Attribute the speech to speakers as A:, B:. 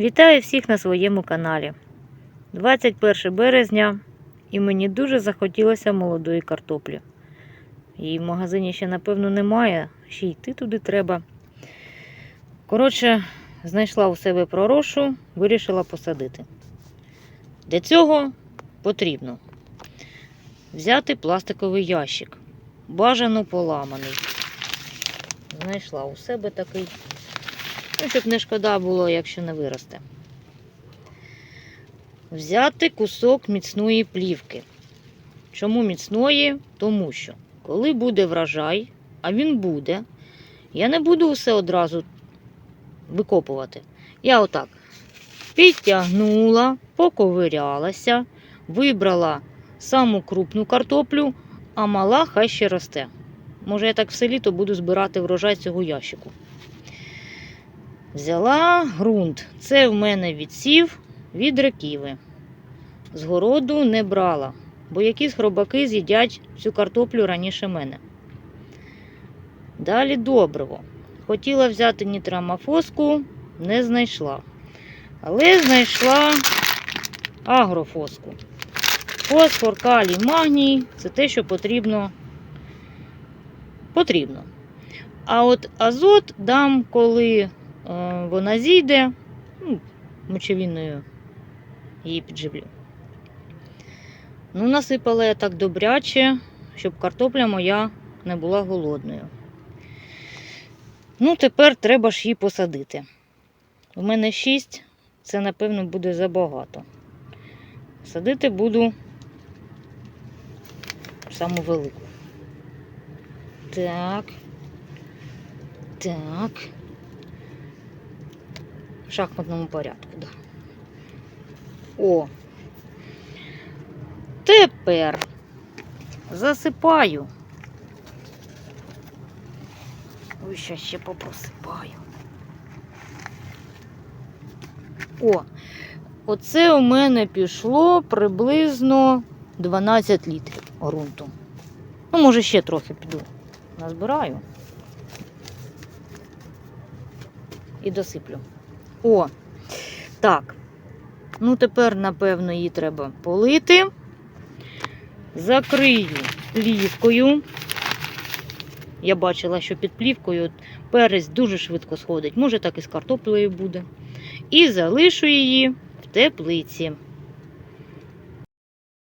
A: Вітаю всіх на своєму каналі. 21 березня і мені дуже захотілося молодої картоплі. Її в магазині ще, напевно, немає, ще йти туди треба. Коротше, знайшла у себе пророшу, вирішила посадити. Для цього потрібно взяти пластиковий ящик, бажано поламаний. Знайшла у себе такий. Ну, щоб не шкода було, якщо не виросте. Взяти кусок міцної плівки. Чому міцної? Тому що, коли буде врожай, а він буде, я не буду все одразу викопувати. Я отак підтягнула, поковирялася, вибрала саму крупну картоплю, а мала хай ще росте. Може, я так все літо буду збирати врожай цього ящику. Взяла ґрунт. Це в мене відсів від реківи. З городу не брала, бо якісь хробаки з'їдять цю картоплю раніше мене. Далі добриво. Хотіла взяти нітрамофоску, не знайшла. Але знайшла агрофоску. Фосфор, калій, магній це те, що потрібно. потрібно. А от азот дам, коли вона зійде, ну, мочевиною її підживлю. Ну, насипала я так добряче, щоб картопля моя не була голодною. Ну, тепер треба ж її посадити. У мене 6, це, напевно, буде забагато. Садити буду саму велику. Так. Так. В шахматному порядку, да. О. Тепер засипаю. Ой, ще ще попросипаю. О, оце у мене пішло приблизно 12 літрів ґрунту. Ну, може, ще трохи піду. Назбираю. І досиплю. О, так. Ну, тепер, напевно, її треба полити. Закрию плівкою. Я бачила, що під плівкою перець дуже швидко сходить. Може, так і з картоплею буде. І залишу її в теплиці.